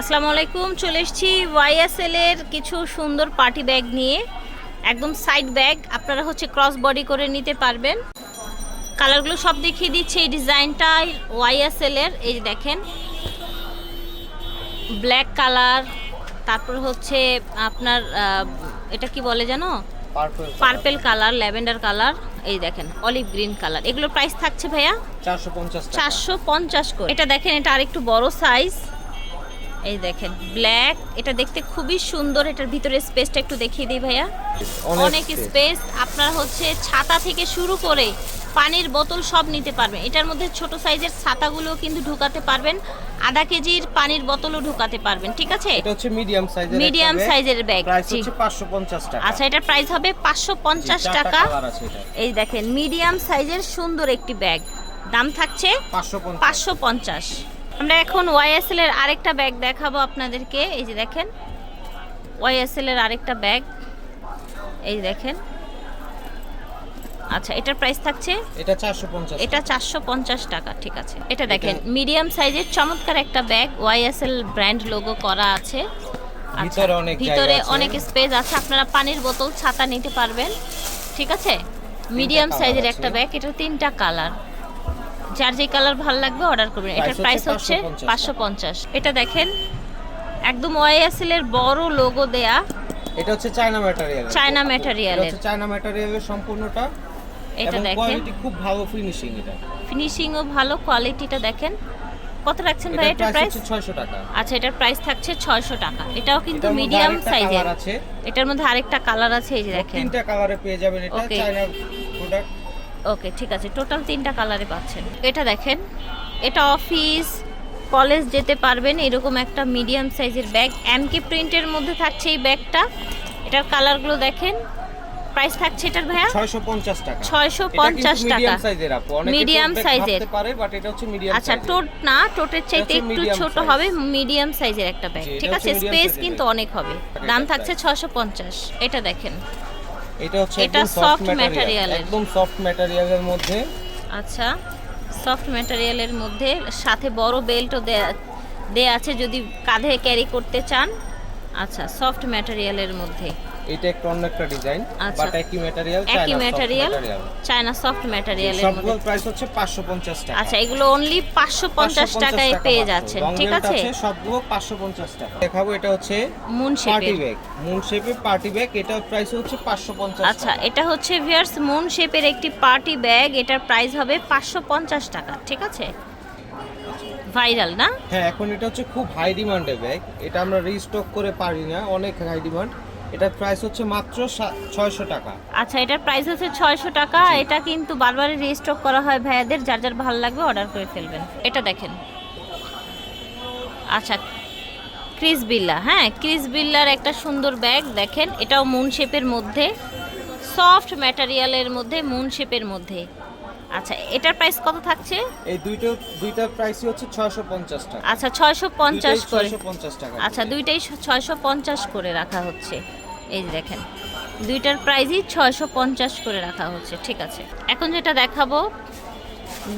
আসসালামু আলাইকুম চলে এসেছি ওয়াইএসএল এর কিছু সুন্দর পার্টি ব্যাগ নিয়ে। একদম সাইড ব্যাগ আপনারা হচ্ছে ক্রস বডি করে নিতে পারবেন। কালারগুলো সব দেখিয়ে দিচ্ছে এই ডিজাইনটা ওয়াইএসএল এর এই দেখেন। ব্ল্যাক কালার তারপর হচ্ছে আপনার এটা কি বলে জানো? পার্পল কালার ল্যাভেন্ডার কালার এই দেখেন অলিভ গ্রিন কালার এগুলোর প্রাইস থাকছে ভাইয়া? চারশো পঞ্চাশ চারশো পঞ্চাশ করে। এটা দেখেন এটা আরেকটু বড় সাইজ এই দেখেন ব্ল্যাক এটা দেখতে খুবই সুন্দর এটার ভিতরে স্পেসটা একটু দেখিয়ে দিই ভাইয়া। অনেক স্পেস আপনার হচ্ছে ছাতা থেকে শুরু করে পানির বোতল সব নিতে পারবেন। এটার মধ্যে ছোট সাইজের ছাতাগুলো কিন্তু ঢুকাতে পারবেন আধা কেজির পানির বোতলও ঢুকাতে পারবেন ঠিক আছে? এটা হচ্ছে মিডিয়াম সাইজের মিডিয়াম সাইজের ব্যাগ প্রাইস হচ্ছে পাঁচশো পঞ্চাশ টাকা। আচ্ছা এটার প্রাইস হবে পাঁচশো পঞ্চাশ জি, চারটা টাকা। এই দেখেন মিডিয়াম সাইজের সুন্দর একটি ব্যাগ দাম থাকছে পাঁচশো পঞ্চাশ। পাঁচশো পঞ্চাশ। আমরা এখন ওয়াইএসএল এর আরেকটা ব্যাগ দেখাবো আপনাদেরকে। এই যে দেখেন ওয়াইএসএল এর আরেকটা ব্যাগ এই দেখেন। আচ্ছা এটার প্রাইস থাকছে এটা চারশো পঞ্চাশ এটা চারশো পঞ্চাশ টাকা ঠিক আছে। এটা দেখেন মিডিয়াম সাইজের চমৎকার একটা ব্যাগ ওয়াইএসএল ব্র্যান্ড লোগো করা আছে। আচ্ছা, ভিতরে অনেক ভিতরে অনেক স্পেস আছে। আপনারা পানির বোতল ছাতা নিতে পারবেন ঠিক আছে? মিডিয়াম সাইজের একটা ব্যাগ এটা তিনটা কালার যার যে কালার ভালো লাগবে অর্ডার করবেন। এটার প্রাইস হচ্ছে হচ্ছে 550 পাঁচশো পঞ্চাশ। এটা দেখেন একদম ওয়াইএসএল এর বড় লোগো দেয়া। এটা হচ্ছে চায়না ম্যাটেরিয়াল চায়না ম্যাটেরিয়ালের হচ্ছে চায়না ম্যাটেরিয়ালের সম্পূর্ণটা। এটা দেখেন। কোয়ালিটি খুব ভালো ফিনিশিং এটা। ফিনিশিংও ভালো কোয়ালিটিটা দেখেন। কত রাখছেন ভাই এটার প্রাইস প্রাইস হচ্ছে 600 টাকা। আচ্ছা এটার প্রাইস থাকছে ছয়শো টাকা। এটাও কিন্তু মিডিয়াম সাইজের আছে। এটার মধ্যে আরেকটা কালার আছে এই যে দেখেন। তিনটা কালারে পেয়ে যাবেন এটা চায়না প্রোডাক্ট ওকে ঠিক আছে টোটাল তিনটা কালারে পাচ্ছেন। এটা দেখেন এটা অফিস কলেজ যেতে পারবেন এরকম একটা মিডিয়াম সাইজের ব্যাগ। এমকে প্রিন্টের মধ্যে থাকছে এই ব্যাগটা। এটার কালারগুলো দেখেন প্রাইস থাকছে এটার ভাইয়া? 650 টাকা। 650 টাকা। মিডিয়াম সাইজের আপু এর। ভাবতে পারে বাট এটা হচ্ছে মিডিয়াম আচ্ছা টোট না টোটের চাইতে একটু ছোট হবে মিডিয়াম সাইজের একটা ব্যাগ ঠিক আছে স্পেস কিন্তু অনেক হবে। দাম থাকছে ছশো পঞ্চাশ। এটা দেখেন এটা হচ্ছে একদম সফট ম্যাটেরিয়াল একদম সফট ম্যাটেরিয়ালের মধ্যে। আচ্ছা সফট ম্যাটেরিয়ালের মধ্যে সাথে বড় বেল্টও দেয়া দেয়া আছে যদি কাঁধে ক্যারি করতে চান। আচ্ছা সফট ম্যাটেরিয়ালের মধ্যে। এটা একটা অন্য একটা ডিজাইন আচ্ছা। বাট একই ম্যাটেরিয়াল একই ম্যাটেরিয়াল চায়না সফট ম্যাটেরিয়ালের সবগুলোর মধ্যে। প্রাইস হচ্ছে 550 টাকা। আচ্ছা এগুলো অনলি পাঁচশো পঞ্চাশ 550 টাকায় টাকা পেয়ে। যাচ্ছেন ঠিক আছে? সবগুলো 550 টাকা। দেখাবো এটা হচ্ছে মুন পার্টি ব্যাগ মুন শেপের পার্টি ব্যাগ এটার প্রাইস হচ্ছে 550 আচ্ছা এটা হচ্ছে ভিয়ার্স মুন শেপের একটি পার্টি ব্যাগ এটার প্রাইস হবে পাঁচশো পঞ্চাশ টাকা ঠিক আছে? ভাইরাল না? হ্যাঁ এখন এটা হচ্ছে খুব হাই ডিমান্ডের ব্যাগ এটা আমরা রিস্টক করে পারি না অনেক হাই ডিমান্ড এটার প্রাইস হচ্ছে মাত্র 600 টাকা। আচ্ছা এটার প্রাইস হচ্ছে ছয়শো টাকা। এটা কিন্তু বারবারই রিস্টক করা হয় ভাইয়াদের যার যার ভালো লাগবে অর্ডার করে ফেলবেন। এটা দেখেন। আচ্ছা ক্রিস বিল্লা হ্যাঁ ক্রিস বিল্লার একটা সুন্দর ব্যাগ দেখেন। এটাও মুন শেপের মধ্যে সফট ম্যাটেরিয়ালের মধ্যে মুন শেপের মধ্যে। আচ্ছা এটার প্রাইস কত থাকছে? এই দুইটা দুইটার প্রাইসই হচ্ছে 650 টাকা। আচ্ছা ছয়শো পঞ্চাশ দুইটাই করে। 650 টাকা আচ্ছা দুইটাই ছয়শো পঞ্চাশ করে রাখা হচ্ছে। এই যে দেখেন দুইটার প্রাইসই ছয়শো পঞ্চাশ করে রাখা হচ্ছে ঠিক আছে। এখন যেটা দেখাবো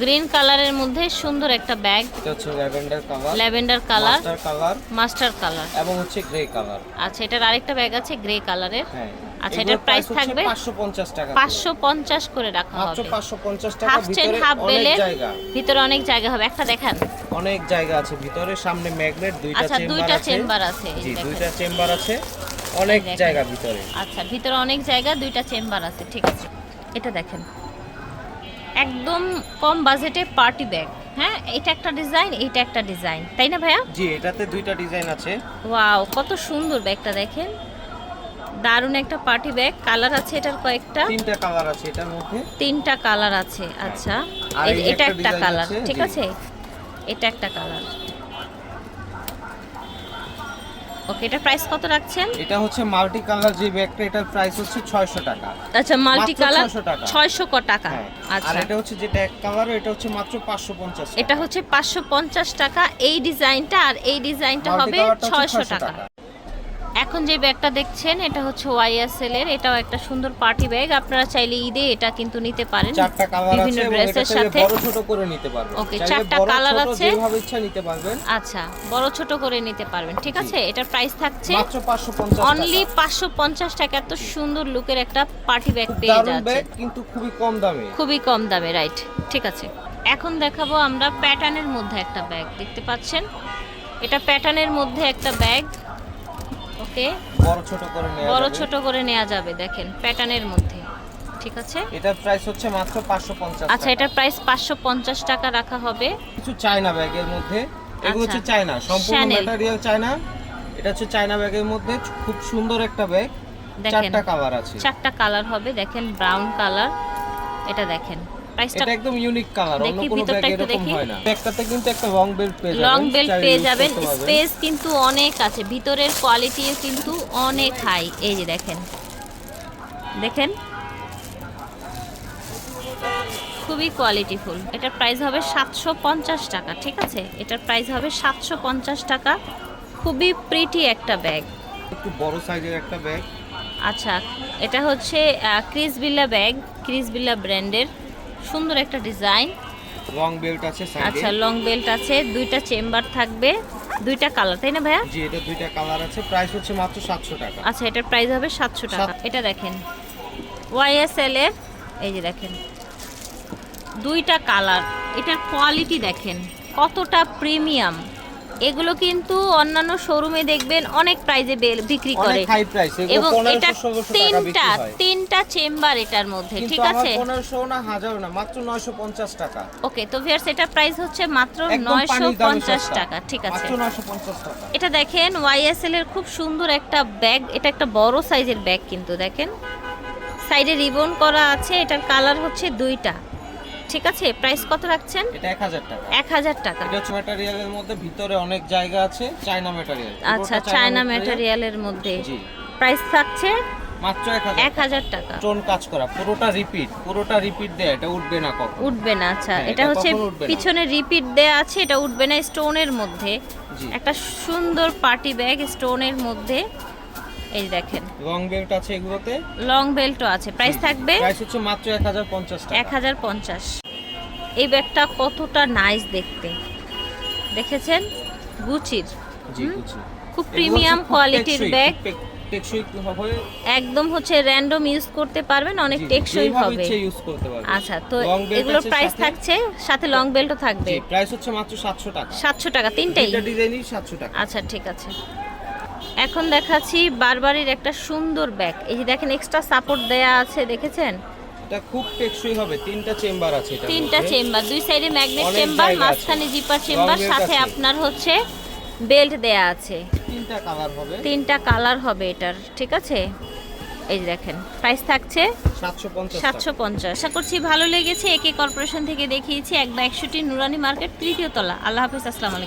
গ্রিন কালারের মধ্যে সুন্দর একটা ব্যাগ। এটা হচ্ছে lavender colour lavender colour master colour master colour. এবং হচ্ছে গ্রে কালার। আচ্ছা এটার আরেকটা ব্যাগ আছে গ্রে কালারের। হ্যাঁ আচ্ছা, এটার price থাকবে? 550 টাকা করে। পাঁচশো পঞ্চাশ করে রাখা হবে। 550 টাকা ভিতরে অনেক জায়গা। ভিতরে অনেক জায়গা হবে। একটা দেখান। অনেক জায়গা আছে ভিতরে সামনে ম্যাগনেট দুইটা আচ্ছা দুইটা চেম্বার আছে জি দুইটা চেম্বার আছে। অনেক জায়গা ভিতরে। আচ্ছা ভিতরে অনেক জায়গা দুইটা চেম্বার আছে ঠিক আছে। এটা দেখেন। একদম কম বাজেটে পার্টি ব্যাগ। হ্যাঁ এটা একটা ডিজাইন এটা একটা ডিজাইন। তাই না ভাইয়া? জি এটাতে দুইটা ডিজাইন আছে। ওয়াও কত সুন্দর ব্যাগটা দেখেন। দারুণ একটা পার্টি ব্যাগ। কালার আছে এটার কয়েকটা। তিনটা কালার আছে এটার মধ্যে। তিনটা কালার আছে আচ্ছা। এটা একটা কালার ঠিক আছে? এটা একটা কালার। ওকে এটা প্রাইস কত রাখছেন? এটা হচ্ছে মাল্টি কালার যে ব্যাগটা এটার প্রাইস হচ্ছে 600 টাকা। আচ্ছা মাল্টি কালার 600 টাকা। ছয়শো ক টাকা। হ্যাঁ আর আচ্ছা এটা হচ্ছে যেটা এক কালার এটা হচ্ছে মাত্র 550 এটা হচ্ছে পাঁচশো পঞ্চাশ টাকা এই ডিজাইনটা আর এই ডিজাইনটা হবে ছয়শো 600 টাকা। এখন যে ব্যাগটা দেখছেন এটা হচ্ছে ওয়াইএসএল এর। এটাও একটা সুন্দর পার্টি ব্যাগ। আপনারা চাইলে ঈদে এটা কিন্তু নিতে পারেন। চারটা কালার বিভিন্ন ড্রেসের সাথে। বড় ছোট করে নিতে পারবেন। চাইলে চারটা কালার আছে। যেভাবে ইচ্ছা নিতে পারবেন। আচ্ছা বড় ছোট করে নিতে পারবেন। ঠিক আছে এটার প্রাইস থাকছে মাত্র 550 অনলি টাকা। পাঁচশো পঞ্চাশ টাকা। এত সুন্দর লুকের একটা পার্টি ব্যাগ পেয়ে যাচ্ছে ব্যাগ কিন্তু খুবই কম দামে। খুবই কম দামে রাইট ঠিক আছে। এখন দেখাবো আমরা প্যাটার্নের মধ্যে একটা ব্যাগ দেখতে পাচ্ছেন? এটা প্যাটার্নের মধ্যে একটা ব্যাগ ওকে বড় ছোট করে নেওয়া বড়। ছোট করে নেওয়া যাবে দেখেন প্যাটার্নের মধ্যে ঠিক আছে? এটার প্রাইস হচ্ছে মাত্র 550 আচ্ছা এটার প্রাইস পাঁচশো পঞ্চাশ টাকা রাখা হবে। কিছু চায়না ব্যাগের মধ্যে। এগুলো হচ্ছে আচ্ছা। চায়না সম্পূর্ণ ম্যাটেরিয়াল চায়না। এটা হচ্ছে চায়না ব্যাগের মধ্যে খুব সুন্দর একটা ব্যাগ দেখেন চারটা কালার আছে। চারটা কালার হবে দেখেন ব্রাউন কালার এটা দেখেন। প্রাইসটা এটা একদম ইউনিক কালার অন্য কোনো ব্যাগ এরকম। হয় না। ব্যাগটাতে কিন্তু একটা লং বেল্ট পেয়ে যাবেন লং বেল্ট পেয়ে যাবেন স্পেস কিন্তু অনেক আছে ভিতরের কোয়ালিটিও কিন্তু অনেক হাই এই যে দেখেন দেখেন। খুবই কোয়ালিটিফুল এটার প্রাইস হবে সাতশো পঞ্চাশ টাকা ঠিক আছে? এটার প্রাইস হবে সাতশো পঞ্চাশ টাকা। খুবই প্রিটি একটা ব্যাগ একটু বড় সাইজের একটা ব্যাগ আচ্ছা এটা হচ্ছে ক্রিস বিল্লা ব্যাগ ক্রিস বিল্লা ব্র্যান্ডের সুন্দর একটা ডিজাইন। লং বেল্ট আছে আচ্ছা লং বেল্ট আছে দুইটা চেম্বার থাকবে দুইটা কালার তাই না ভাইয়া? জি এটা দুইটা কালার আছে প্রাইস হচ্ছে মাত্র 700 টাকা। আচ্ছা এটার প্রাইস হবে সাতশো টাকা। এটা দেখেন ওয়াইএসএল এর এই যে দেখেন দুইটা কালার। এটার কোয়ালিটি দেখেন কতটা প্রিমিয়াম এগুলো কিন্তু অন্যান্য শোরুমে দেখবেন অনেক প্রাইজে বিক্রি করে। এবং এটা 1500 1600 টাকা বিক্রি তিনটা তিনটা চেম্বার এটার মধ্যে ঠিক আছে? 1500 না হাজার না মাত্র 950 টাকা। ওকে তো ভিউয়ার্স এটার প্রাইস হচ্ছে মাত্র একদম নয়শো পানির দামে পঞ্চাশ সস্তা। টাকা ঠিক আছে। মাত্র 950 টাকা। এটা দেখেন ওয়াইএসএল এর খুব সুন্দর একটা ব্যাগ এটা একটা বড় সাইজের ব্যাগ কিন্তু দেখেন। সাইডে রিবন করা আছে এটার কালার হচ্ছে দুইটা। ঠিক আছে প্রাইস কত রাখছেন? এটা 1000 টাকা। এক হাজার টাকা। এটা হচ্ছে ম্যাটেরিয়ালের মধ্যে ভিতরে অনেক জায়গা আছে চায়না ম্যাটেরিয়াল আচ্ছা চায়না ম্যাটেরিয়ালের মধ্যে। জি। প্রাইস থাকছে মাত্র 1000 এক হাজার টাকা। স্টোন কাজ করা পুরোটা রিপিট পুরোটা রিপিট দেয় এটা উঠবে না কখন। উঠবে না আচ্ছা। হ্যাঁ, এটা হচ্ছে। পিছনে রিপিট দেয়া আছে এটা উঠবে না স্টোনের মধ্যে। একটা সুন্দর পার্টি ব্যাগ স্টোনের মধ্যে। এই দেখেন। লং বেল্ট আছে এগুলোতে? লং বেল্টও আছে। প্রাইস থাকবে? প্রাইস হচ্ছে মাত্র 1050 টাকা। এক হাজার পঞ্চাশ। এই ব্যাগটা কতটা নাইস দেখতে। দেখেছেন? গুচির। জি? খুব প্রিমিয়াম কোয়ালিটির ব্যাগ টেকসই হবে একদম হচ্ছে র্যান্ডম ইউজ করতে পারবেন অনেক টেকসই হবে। ইউজ করতে পারবে আচ্ছা তো এগুলোর প্রাইস থাকছে সাথে লং বেল্টও থাকবে। প্রাইস হচ্ছে মাত্র 700 টাকা। সাতশো টাকা তিনটাই। তিনটা ডিজাইনই 700 টাকা। আচ্ছা ঠিক আছে। এখন দেখাচ্ছি বারবারির একটা সুন্দর ব্যাগ। এই যে দেখেন এক্সট্রা সাপোর্ট দেয়া আছে দেখেছেন? এটা খুব টেকসই হবে তিনটা চেম্বার আছে এটা তিনটা চেম্বার দুই সাইডে ম্যাগনেট চেম্বার মাঝখানে জিপার চেম্বার সাথে আপনার হচ্ছে বেল্ট দেয়া আছে। তিনটা কালার হবে। তিনটা কালার হবে এটার ঠিক আছে? এই দেখেন প্রাইস থাকছে 750 টাকা। সাতশো পঞ্চাশ। আশা করছি ভালো লেগেছে একে কর্পোরেশন থেকে দেখিয়েছি একদম একশোটি নুরানি মার্কেট তৃতীয় তলা। আল্লাহ হাফিজ আসসালামু আলাইকুম।